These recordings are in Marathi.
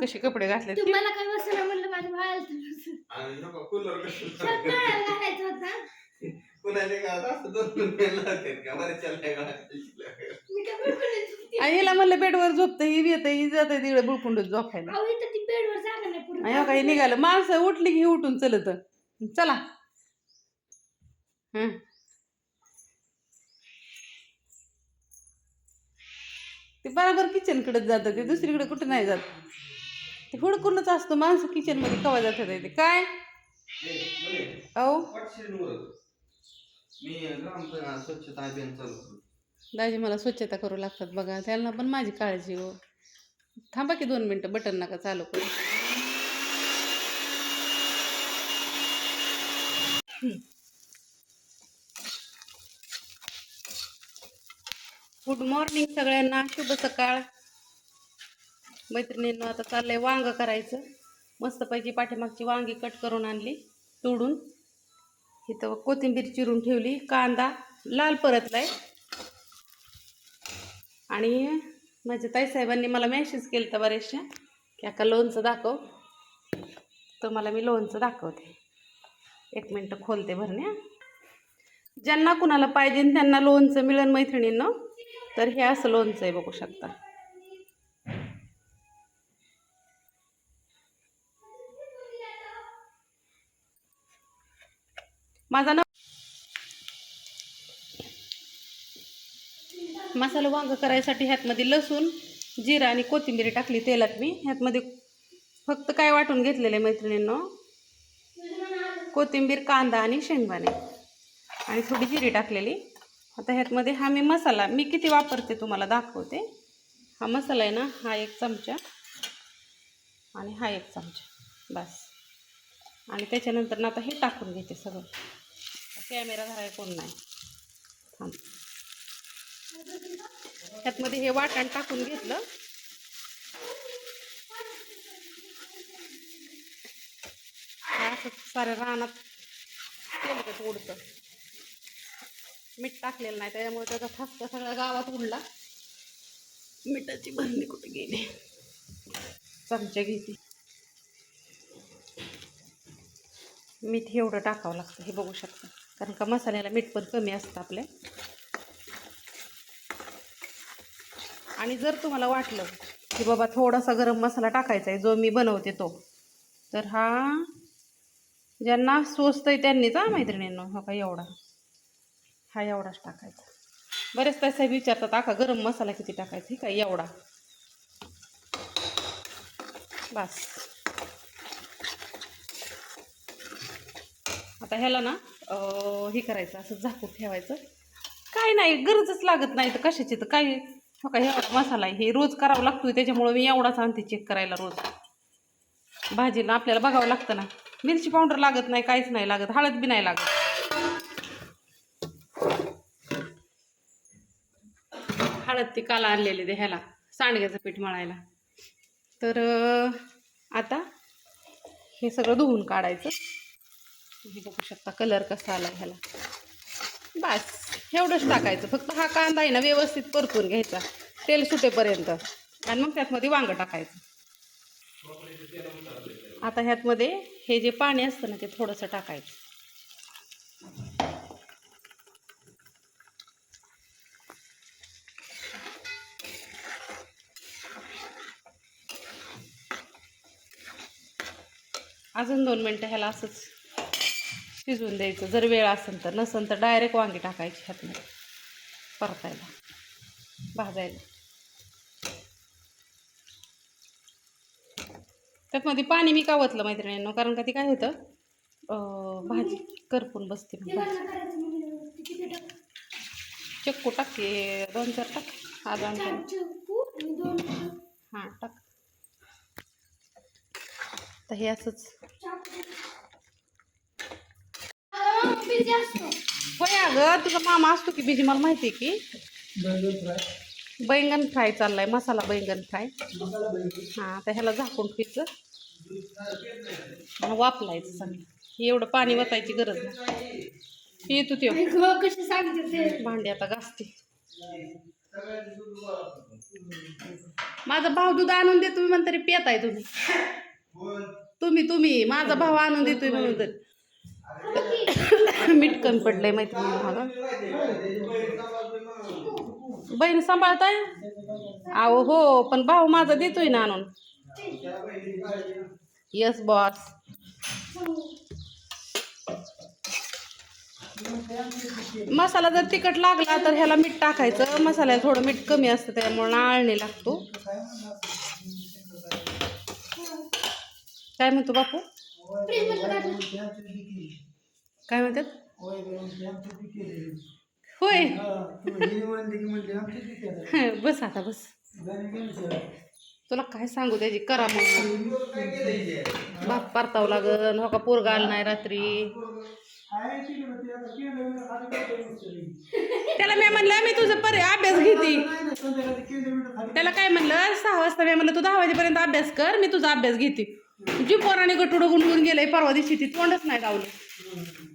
कसे कपडे घातले तुम्हाला काय बसलं म्हणलं माझ्या घालायचा. होता. आणि हिला म्हणलं बेडवर झोपतं ही येतं ही जातं तिकडे बुळकुंडून झोपायला. हो काही निघालं. माणसं उठली की उठून चलत. चला. हं. बरोबर किचन जातं ते दुसरीकडे कुठं नाही जात. ते हुडकूनच असतो माणसं किचनमध्ये कवा जातात ते? काय? अहो. मी स्वच्छता अभियान चालू दाजी मला स्वच्छता करू लागतात बघा त्यांना पण माझी काळजी हो. थांबा की दोन मिनटं बटन नका चालू करू. गुड मॉर्निंग सगळ्यांना. शुभ सकाळ. मैत्रिणींना आता चाललंय वांग करायचं. मस्तपैकी पाठीमागची वांगी कट करून आणली तोडून. इथं कोथिंबीर चिरून ठेवली कांदा लाल परतलाय. आणि माझ्या ताईसाहेबांनी मला मेसेज केलं तर बरेचशा की अका लोणचं दाखव. तर मला मी लोणचं दाखवते. एक मिनटं खोलते भरण्या ज्यांना कुणाला पाहिजे त्यांना लोणचं मिळेल मैत्रिणींना. तर हे असं लोणचं आहे बघू शकता. माझा ना मसाला वांग करायसाठी ह्यातमध्ये लसूण जिरा आणि कोथिंबीर टाकली तेलात मी. ह्यातमध्ये फक्त काय वाटून घेतलेलं आहे मैत्रिणींनो? कोथिंबीर कांदा आणि शेंगदाणे. आणि थोडी जिरी टाकलेली. आता ह्यातमध्ये हा मी मसाला मी किती वापरते तुम्हाला दाखवते. हा मसाला आहे ना हा एक चमचा आणि हा एक चमचा. बस. आणि त्याच्यानंतर ना आता हे टाकून घेते सगळं. कॅमेरा धराय कोण नाही. थांब. त्यातमध्ये हे वाटण टाकून घेतलं. असं साऱ्या रानात तेलकट उडतं मीठ टाकलेलं नाही त्याच्यामुळे त्याचा ठसका सगळ्या गावात उडला. मिठाची भरणी कुठे गेली? चमचे घेते. मीठ एवढं टाकावं लागतं हे बघू शकता. कारण का मसाल्याला मीठ पण कमी असतं आपल्या आणि जर तुम्हाला वाटलं की बाबा थोडासा गरम मसाला टाकायचा आहे जो मी बनवते तो तर हा ज्यांना स्वस्त आहे त्यांनीच हा मैत्रिणींनो हा का एवढा. हा एवढाच टाकायचा. बरेच तसे विचारतात आका गरम मसाला किती टाकायचा? हे काय एवढा? बस. आता ह्याला ना हे करायचं असं झाकून ठेवायचं. काय नाही गरजच लागत नाही तर कशाची तर काय? हो का एवढा मसाला आहे. हे रोज करावं लागतोय त्याच्यामुळं मी एवढाच आणते चेक करायला रोज. भाजीला आपल्याला बघावं लागतं ना. मिरची पावडर लागत नाही काहीच नाही लागत. हळद बी नाही लागत. हळद ती काला आणलेली ते ह्याला सांडग्याचं पीठ मळायला. तर आता हे सगळं धुवून काढायचं. हे बघू शकता कलर कसा आला ह्याला. बस एवढंच टाकायचं. फक्त हा कांदा आहे ना व्यवस्थित परतून घ्यायचा. तेल सुटेपर्यंत. आणि मग त्यातमध्ये वांग टाकायचं. आता ह्यातमध्ये हे जे पाणी असतं ना ते थोडंसं टाकायचं. अजून दोन मिनटं ह्याला असंच शिजवून द्यायचं. जर वेळ असेल तर. नसेल तर डायरेक्ट वांगी टाकायची ह्यातमध्ये परतायला. भाजायला. त्यातमध्ये पाणी मी कावतलं मैत्रिणींनो? कारण का ती काय होतं? भाजी करपून बसते भाजी. चक्कू टाके दोन चार टाक. हा दोन चार हां टाक. तर हे असंच असतो. होय अगं तुझा मामा असतो की बिजी मला माहिती आहे की? बैंगन फ्राय. चाललाय मसाला बैंगन फ्राय. हां तर ह्याला झाकून ठेवायचं. आणि वापलायचं चांगलं हे एवढं पाणी वतायची गरज नाही. हे येतो ते गं, कशी सांगते ते? भांडी आता घासते. माझा भाऊ दूध आणून दे तुम्ही म्हणता पियताय तुम्ही. तुम्ही तुम्ही माझा भाऊ आणून देतोय म्हणून तर. मीठ कमी पडलंय माहिती भागा बहीण सांभाळताय? अहो हो पण भाऊ माझा देतोय ना आणून. यस बॉस मसाला जर तिखट लागला तर ह्याला मीठ टाकायचं. मसाल्याला थोडं मीठ कमी असतं त्यामुळे नाळणे लागतो. काय म्हणतो बापू? काय म्हणतात? होय बस आता बस. तुला काय सांगू त्याची? करा मग. बाप परतावं लागन हो का? पोरगा आला नाही रात्री. त्याला मी म्हणलं मी तुझं परि अभ्यास घेते. त्याला काय म्हणलं? सहा वाजता मी म्हणलं तू दहा वाजेपर्यंत अभ्यास कर मी तुझा अभ्यास घेते. जी पोराने गटुडं गुंडून गेलंय परवा दिवशी ती तोंडच नाही लावलं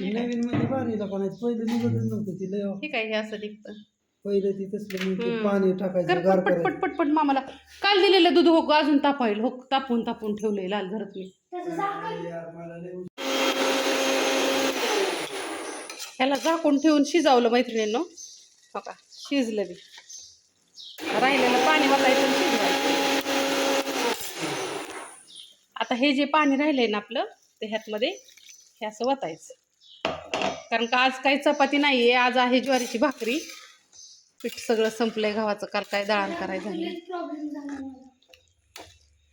नवीन मध्ये पाणी टाकायचं पहिलं निघतच नव्हतं तिला ठीक आहे हे असं निघतं. पहिलं ती तसलं मग ते हम्म. पाणी कर टाकायचं गार पटपट करायचं पटपट पट मामाला. काल दिलेलं दूध हो अजून तापाईल हो तापून तापून ठेवलंय लाल धरत मी. त्याचं झाकण यार, मला लय उशीर. ह्याला झाकून ठेवून शिजावलं मैत्रिणींनो. हो का? शिजलं बी. राहिलेलं पाणी वाटायचं आणि शिजवायचं आता हे जे पाणी राहिलंय ना आपलं ते ह्यातमध्ये हे असं वतायचं. कारण का आज काही चपाती नाही आहे आज आहे ज्वारीची भाकरी. पीठ सगळं संपलंय गव्हाचं काल काय दळण करायचं मला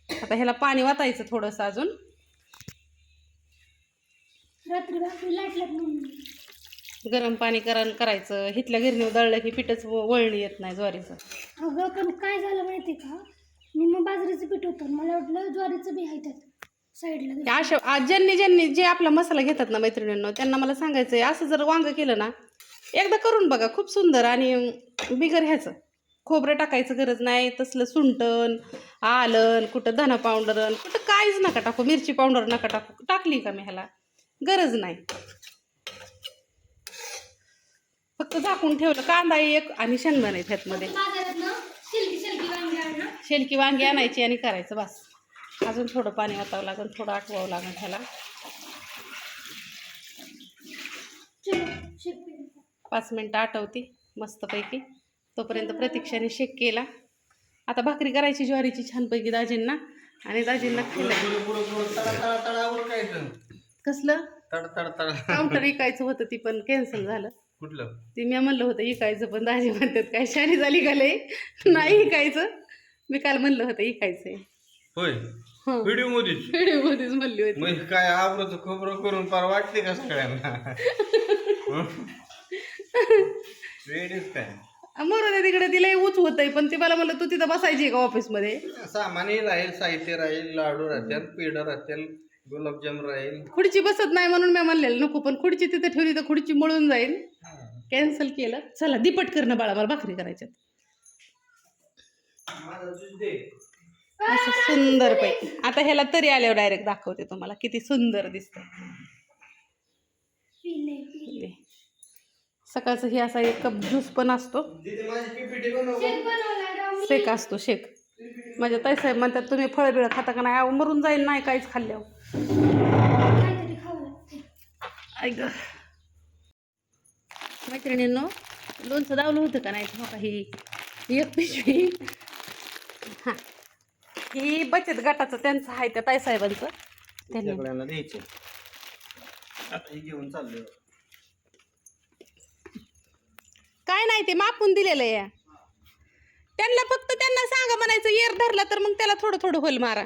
आता ह्याला पाणी वाटायचं थोडंसं अजून. गरम पाणी करण करायचं. हिथल्या गिरणीवर दळलं की पिठच वळणी येत नाही ज्वारीचं. अगं पण काय झालं माहिती का? निम्म बाजरीचं पीठ होतं मला वाटलं ज्वारीचं बी आहे त्यात साईडला अशा ज्यांनी ज्यांनी जे आपला मसाला घेतात ना मैत्रिणींनो त्यांना मला सांगायचं आहे असं जर वांग केलं ना एकदा करून बघा खूप सुंदर आणि बिगर ह्याचं. खोबरं टाकायचं गरज नाही तसलं सुंटण आलन कुठं धना पावडरन कुठं काहीच नका टाकू मिरची पावडर नका टाकू टाकली का मी ह्याला? गरज नाही. फक्त झाकून ठेवलं कांदा एक आणि शेंगदाणे आहेत ह्यातमध्ये बाजारात ना सिल्की सिल्की वांगी आहे ना शेलकी वांगी आणायची आणि करायचं बस. अजून थोडं पाणी वाटावं लागेल थोडं आटवावं लागेल शेक पाच मिनटं आटवती मस्तपैकी. तोपर्यंत प्रतीक्षाने शेक केला. आता भाकरी करायची ज्वारीची छानपैकी दाजींना आणि दाजींना खायला कसलं? तड तड तड काउंटर इकायचं होतं ती पण कॅन्सल झालं. कुठलं? ती मी म्हणलं होतं इकायचं पण दाजी म्हणतात काय शानी झाली का नाही इकायचं. मी काल म्हणलं होतं इकायचंय. होय? हं. व्हिडिओ मध्येच व्हिडिओमध्येच म्हणली होती. मग काय आवरत खबरं करून पार वाटते का सगळ्यांना? रेडीच काय? मरू तिकडे तिला उच होतंय पण ती मला म्हणलं तू तिथं बसायची का ऑफिसमध्ये? सामानही राहील साहित्य राहील लाडू राहतील पेढ राहतील गुलाबजाम राहील. खुर्ची बसत नाही म्हणून मी म्हणलेलं नको पण खुर्ची तिथे ठेवली तर खुर्ची मळून जाईल. कॅन्सल केलं. चला दिपट करणं बाळा मला भाकरी करायच्यात. असं सुंदर पैकी. आता ह्याला तरी आल्यावर डायरेक्ट दाखवते तुम्हाला किती सुंदर दिसतंय. पिले पिले. हे. सकाळचं हे असा एक कप ज्यूस पण असतो. तिथे माझी पीपीटी बनव शेक बनवलाय राव मी. शेक असतो शेक. माझ्या ताईसाहेब म्हणतात तुम्ही फळं बिळं खाता का नाही? अहो मरून जाईल नाही काहीच खाल्ल्यावर. काहीतरी खावं लागतं. ऐक मैत्रिणींनो लोणचं दावलं होतं का नाही? हो का ही एक पिशवी. हां. ही बचत गटाचं त्यांचं आहे त्या ताईसाहेबांचं त्यांनी सगळ्यांना द्यायचे. आता हे घेऊन चाललोय काय नाही ते मापून दिलेलं आहे. त्यांना फक्त त्यांना सांगा म्हणायचं येर धरला तर मग त्याला थोडं थोडं होल मारा.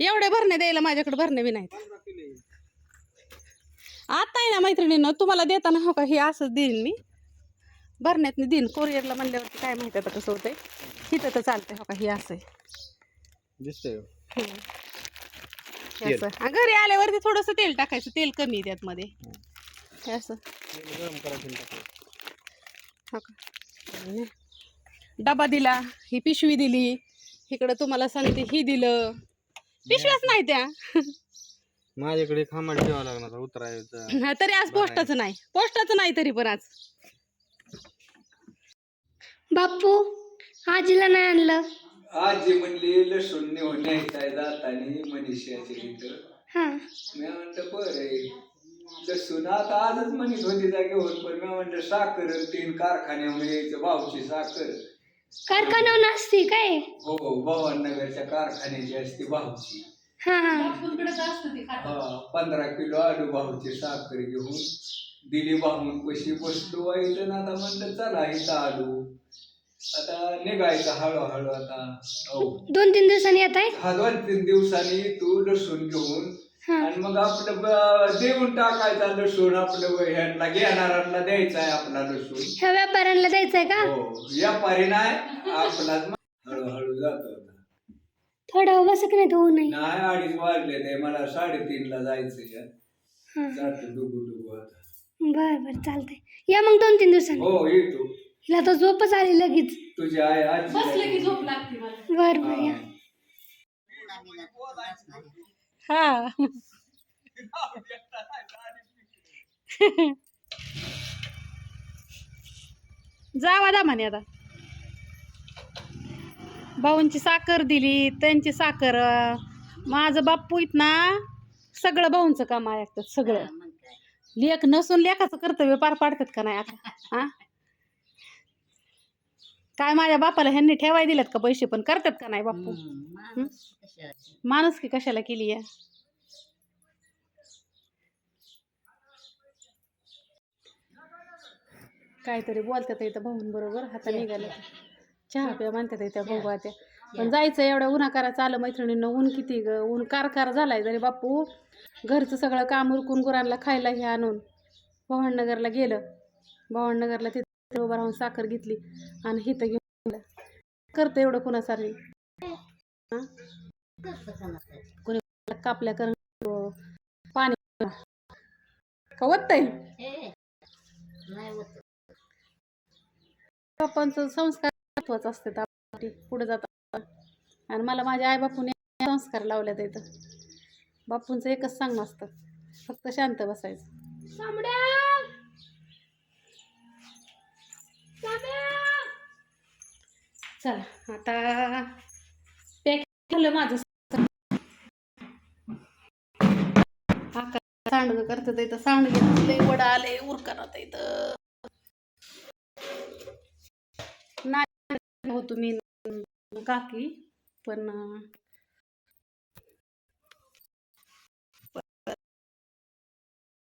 एवढे भरणे द्यायला माझ्याकडे भरणे बी नाहीत. आता आहे ना मैत्रिणीनं तुम्हाला देताना हो का हे असंच देईन मी. भरण्यात देईन कोरिअरला म्हणल्यावरती काय माहिती आता कसं होतंय? हिथं तर चालतंय हो का हे असं दिसतंय. हे. असं. हा, घरी आल्यावरती थोडंसं तेल टाकायचं. तेल कमी आहे त्यातमध्ये. हे असं. गरम करायचं हो का? आणि डबा दिला ही पिशवी दिली. इकडं तुम्हाला सांगते ही दिलं. पिशव्याच नाही त्या. माझ्याकडे खांबाड ठेवावं लागणार उतरायचं. हा, तरी आज पोस्टाचं नाही. पोस्टाचं नाही तरी पण आज. बापू आजीला नाही आणलं. आजी म्हणली लसूण नेऊन न्यायचाय जातानी तिथं हां. मी म्हणलं बरं लसूण आता आजच म्हणत होती त्या घेऊन पण मी म्हणलं साखर तीन कारखान्यावर यायचं भाऊची साखर. कारखान्यावर असते काय? हो भवाननगरच्या कारखान्याची असते भाऊची. हां हां. हा पंधरा किलो आलू भाऊची साखर घेऊन. दिली भाऊन कशी बसलो व्हायचं ना आता म्हणलं चला इथं आलू. आता निघायचं हळूहळू आता. हो. दोन तीन दिवसांनी येत आहे हा दोन तीन दिवसांनी तू लसूण घेऊन आणि मग आपलं ब- देऊन टाकायचा लसूण आपलं ह्यांना घेणाऱ्यांना द्यायचा आहे आपला लसूण. ह्या व्यापाऱ्यांना द्यायचंय का? हो. व्यापारी नाही आपलाच मा- हळूहळू जातो आता. थोडं बस की नाही होऊ नाही. नाही अडीच वाजले ते मला साडेतीन ला जायचं हां. जातो डुगू डुगू आता. बरं बरं चालतंय. या मग दोन तीन दिवसांनी. हो येतो हिला तर झोपच आली लगेच. तुझी आई आजी बसलं की झोप लागते मला. बरं बरं या. हा. जावा दा म्हणे आता. भाऊंची साखर दिली त्यांची साखर. अं, माझं बाप्पू इत ना सगळं भाऊंचं काम ऐकतात सगळं. लेख नसून लेखाचं कर्तव्य पार पाडतात का नाही आता? हा? काय माझ्या बापाला ह्यांनी ठेवाय दिलेत का पैसे पण करतात का नाही बाप्पू हं? माणूस की कशाला केली आहे काहीतरी बोलतात इथं भाऊन बरोबर हाता निघाले चहा प्या म्हणतात इथं भाऊ त्या पण जायचं एवढ्या उन्हाकाराचं आलं मैत्रिणींना ऊन किती ग? ऊन कारकार झालाय जरी बापू. घरचं सगळं काम उरकून गुरांना खायला हे आणून भवाननगरला गेलं. भवाननगरला तिथं उभं राहून साखर घेतली आणि हिथं घेऊन आलं. करतं एवढं कुणासारी कुणी कोणी कापल्या कर पाणी का वत्तय बापांचं संस्कार महत्त्वाचा असतात पुढे जातात आणि मला माझ्या आई बापूने संस्कार लावल्यात इथं. बापूंचं एकच सांग असतं फक्त शांत बसायचं. चला आता पॅक झालं माझं. आका सांडगं करतात इथं सांडगे लय वडा आले उरकणार इथं. नाही हो तुम्ही काकी पण